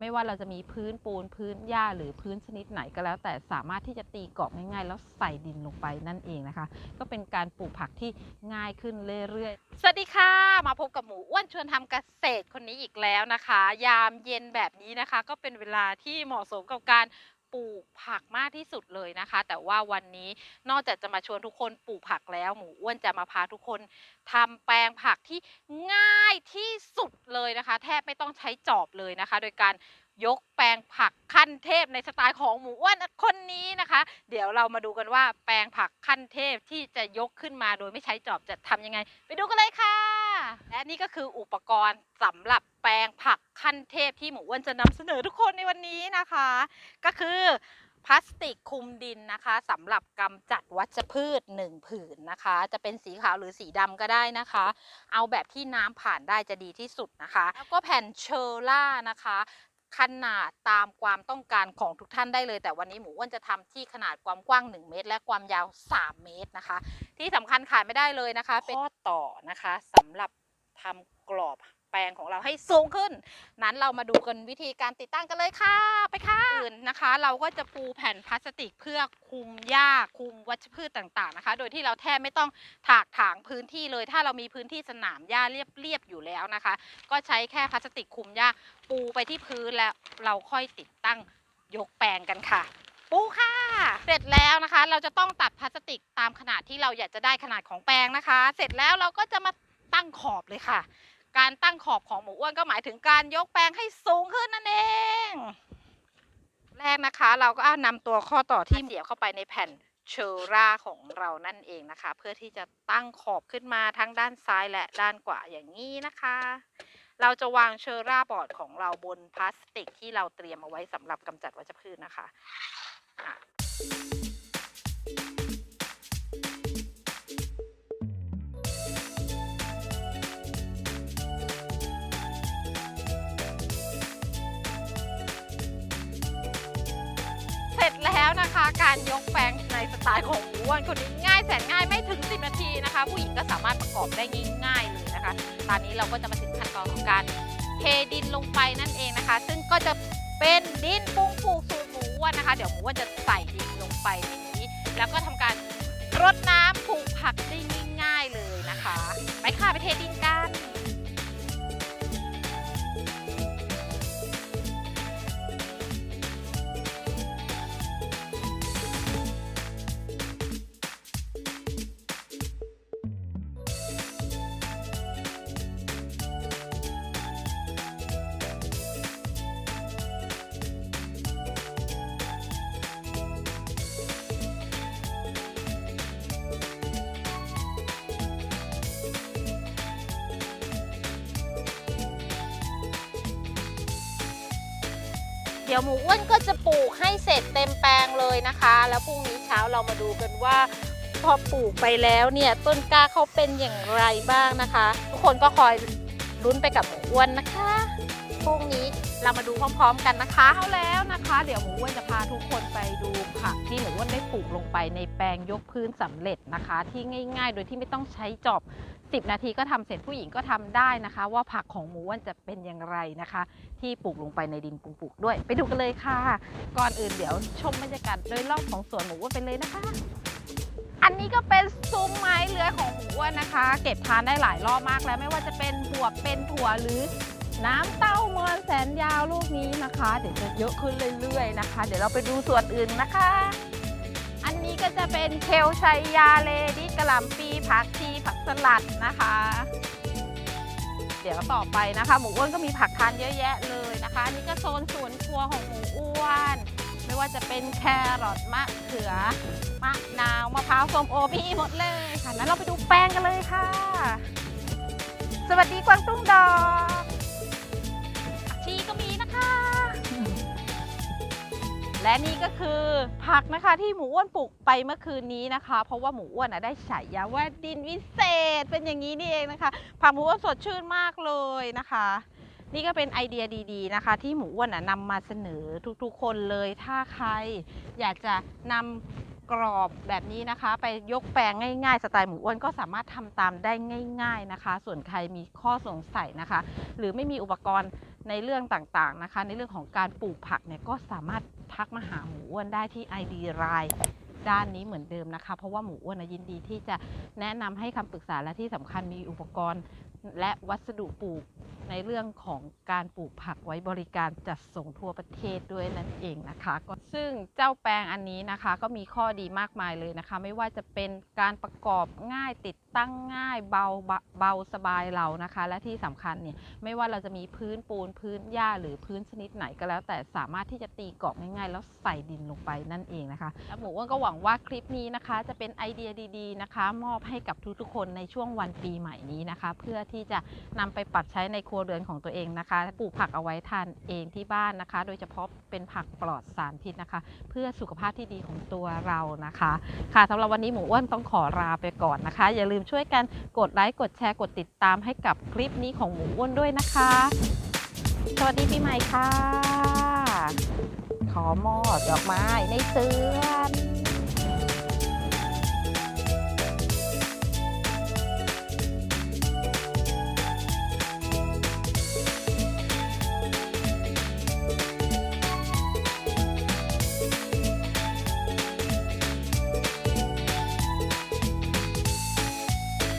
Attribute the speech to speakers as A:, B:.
A: ไม่ว่าเราจะมีพื้นปูนพื้นหญ้าหรือพื้นชนิดไหนก็แล้ว แต่สามารถที่จะตีกรอบง่ายๆ แล้วใส่ดินลงไปนั่นเองนะคะ ก็เป็นการปลูกผักที่ง่ายขึ้นเรื่อยๆ สวัสดีค่ะ มาพบกับหมูอ้วนชวนทำเกษตรคนนี้อีกแล้วนะคะ ยามเย็นแบบนี้นะคะ ก็เป็นเวลาที่เหมาะสมกับการ ปลูกผักมากที่สุดเลยนะคะ แต่ว่าวันนี้นอกจากจะมาชวนทุกคนปลูกผักแล้ว หมูอ้วนจะมาพาทุกคนทำแปลงผักที่ง่ายที่สุดเลยนะคะ แทบไม่ต้องใช้จอบเลยนะคะ โดยการยกแปลงผักขั้นเทพในสไตล์ของหมูอ้วนคนนี้นะคะ เดี๋ยวเรามาดูกันว่าแปลงผักขั้นเทพที่จะยกขึ้นมาโดยไม่ใช้จอบจะทำยังไง ไปดูกันเลยค่ะ และนี่ก็คืออุปกรณ์สำหรับแปลงผักขั้นเทพที่หมูอ้วนจะนำเสนอทุกคนในวันนี้นะคะ ก็คือพลาสติกคลุมดินนะคะสำหรับกำจัดวัชพืชหนึ่งผืนนะคะ จะเป็นสีขาวหรือสีดำก็ได้นะคะ เอาแบบที่น้ำผ่านได้จะดีที่สุดนะคะ แล้วก็แผ่นเชอร่านะคะ ขนาดตามความต้องการของทุกท่านได้เลย แต่วันนี้หมูอ้วนจะทำที่ขนาดความกว้าง 1 เมตร และความยาว 3 เมตรนะคะ ที่สำคัญขาดไม่ได้เลยนะคะ เป็นข้อต่อนะคะสำหรับทำกรอบ ปลงของเราให้สูงขึ้น นั้นเรามาดูกันวิธีการติดตั้งกันเลยค่ะ ไปค่ะอื่นนะคะ เราก็จะปูแผ่นพลาสติกเพื่อคุมหญ้าคุมวัชพืชต่างๆนะคะ โดยที่เราแทบไม่ต้องถากถางพื้นที่เลย ถ้าเรามีพื้นที่สนามหญ้าเรียบๆอยู่แล้วนะคะ ก็ใช้แค่พลาสติกคุมหญ้าปูไปที่พื้นแล้วเราค่อยติดตั้งยกแปลงกันค่ะปูค่ะ เสร็จแล้วนะคะ เราจะต้องตัดพลาสติกตามขนาดที่เราอยากจะได้ขนาดของแปลงนะคะ เสร็จแล้วเราก็จะมาตั้งขอบเลยค่ะ การตั้งขอบของหมูอ้วนก็หมายถึงการยกแปลงให้สูงขึ้นนั่นเอง แรกนะคะ เราก็นำตัวข้อต่อที่เสียบเข้าไปในแผ่นเชอร่าของเรานั่นเองนะคะ เพื่อที่จะตั้งขอบขึ้นมาทั้งด้านซ้ายและด้านขวาอย่างนี้นะคะ เราจะวางเชอร่าบอร์ดของเราบนพลาสติกที่เราเตรียมเอาไว้สำหรับกำจัดวัชพืชนะคะอะ การยกแปลงในสไตล์ของหมูอ้วนคนนี้ง่ายแสนง่ายไม่ถึง 10 นาทีนะคะ ผู้หญิงก็สามารถประกอบได้ง่ายๆเลยนะคะ ตอนนี้เราก็จะมาถึงขั้นตอนของการเทดินลงไปนั่นเองนะคะ ซึ่งก็จะเป็นดินปรุงปลูกสูตรหมูอ้วนนะคะ เดี๋ยวหมูอ้วนจะใส่ดินลงไปในนี้ แล้วก็ทำการ เดี๋ยวหมูอ้วนก็จะปลูกให้เสร็จเต็มแปลงเลยนะคะ แล้วพรุ่งนี้เช้าเรามาดูกันว่า พอปลูกไปแล้วเนี่ยต้นกล้าเขาเป็นอย่างไรบ้างนะคะ ทุกคนก็คอยลุ้นไปกับหมูอ้วนนะคะพรุ่งนี้ เรามาดูพร้อมๆกันนะคะเอาแล้วนะคะ เดี๋ยวหมูอ้วนจะพาทุกคนไปดูผักที่หมูอ้วนได้ปลูกลงไปในแปลงยกพื้นสำเร็จนะคะ ที่ง่าย ๆ โดยที่ไม่ต้องใช้จอบ 10 นาทีก็ทำเสร็จผู้หญิงก็ทำได้นะคะ ว่าผักของหมูอ้วนจะเป็นอย่างไรนะคะ ที่ปลูกลงไปในดินปลูกๆด้วย ไปดูกันเลยค่ะ ก่อนอื่นเดี๋ยวชมบรรยากาศโดยรอบของสวนหมูอ้วนไปเลยนะคะอันนี้ก็เป็นซุ้มไม้เลื้อยของหมูอ้วนนะคะ เก็บทานได้หลายรอบมากแล้วไม่ว่าจะเป็นบวบเป็นถั่วหรือ น้ำเต้ามอนแสนยาวลูกนี้นะคะ เดี๋ยวจะเยอะขึ้นเรื่อยๆนะคะ เดี๋ยวเราไปดูส่วนอื่นนะคะ อันนี้ก็จะเป็นเคลชัยยาเลดี้กระหล่ำปีผักชีผักสลัดนะคะ เดี๋ยวต่อไปนะคะ หมูอ้วนก็มีผักทานเยอะแยะเลยนะคะ อันนี้ก็โซนสวนครัวของหมูอ้วน ไม่ว่าจะเป็นแครอทมะเขือ มะนาวมะพร้าวส้มโอมีหมดเลยค่ะนั้นเราไปดูแป้งกันเลยค่ะ สวัสดีกวางตุ้งดอก และนี่ก็คือผักนะคะที่หมูอ้วนปลูกไปเมื่อคืนนี้นะคะ เพราะว่าหมูอ้วนนะได้ฉายาว่าดินวิเศษเป็นอย่างนี้นี่เองนะคะ ผักหมูอ้วนสดชื่นมากเลยนะคะ นี่ก็เป็นไอเดียดีๆนะคะ ที่หมูอ้วนนะนำมาเสนอทุกๆ คนเลยถ้าใคร อยากจะนำกรอบแบบนี้นะคะ ไปยกแปลงง่ายๆ สไตล์หมูอ้วนก็สามารถทำตามได้ง่าย ๆนะคะ ส่วนใครมีข้อสงสัยนะคะ หรือไม่มีอุปกรณ์ ในเรื่องต่างๆนะคะ ในเรื่องของการปลูกผักเนี่ยก็สามารถทักมาหาหมูอ้วนได้ที่ ID รายด้านนี้เหมือนเดิมนะคะ เพราะว่าหมูอ้วนยินดีที่จะแนะนำให้คำปรึกษาและที่สำคัญมีอุปกรณ์ และวัสดุปลูกในเรื่องของการปลูกผักไว้บริการจัดส่งทั่วประเทศด้วยนั่นเองนะคะ ซึ่งเจ้าแปลงอันนี้นะคะ ก็มีข้อดีมากมายเลยนะคะ ไม่ว่าจะเป็นการประกอบง่ายติด ตั้งง่ายเบาเบาสบายเรานะคะ และที่สำคัญเนี่ยไม่ว่าเราจะมีพื้นปูนพื้นหญ้าหรือพื้นชนิดไหนก็แล้ว แต่สามารถที่จะตีกรอบง่ายๆ แล้วใส่ดินลงไปนั่นเองนะคะและหมูอ้วนก็หวังว่าคลิปนี้นะคะ จะเป็นไอเดียดีๆนะคะ มอบให้กับทุกๆคนในช่วงวันปีใหม่นี้นะคะ เพื่อที่จะนำไปปรับใช้ในครัวเรือนของตัวเองนะคะปลูกผักเอาไว้ทานเองที่บ้านนะคะ โดยเฉพาะเป็นผักปลอดสารพิษนะคะ เพื่อสุขภาพที่ดีของตัวเรานะคะ ค่ะสำหรับวันนี้หมูอ้วนต้องขอลาไปก่อนนะคะ อย่าลืมช่วยกันกดไลค์กดแชร์กดติดตามให้กับคลิปนี้ของหมูอ้วนด้วยนะคะ สวัสดีปีใหม่ค่ะ ขอมอดดอกไม้ในสวน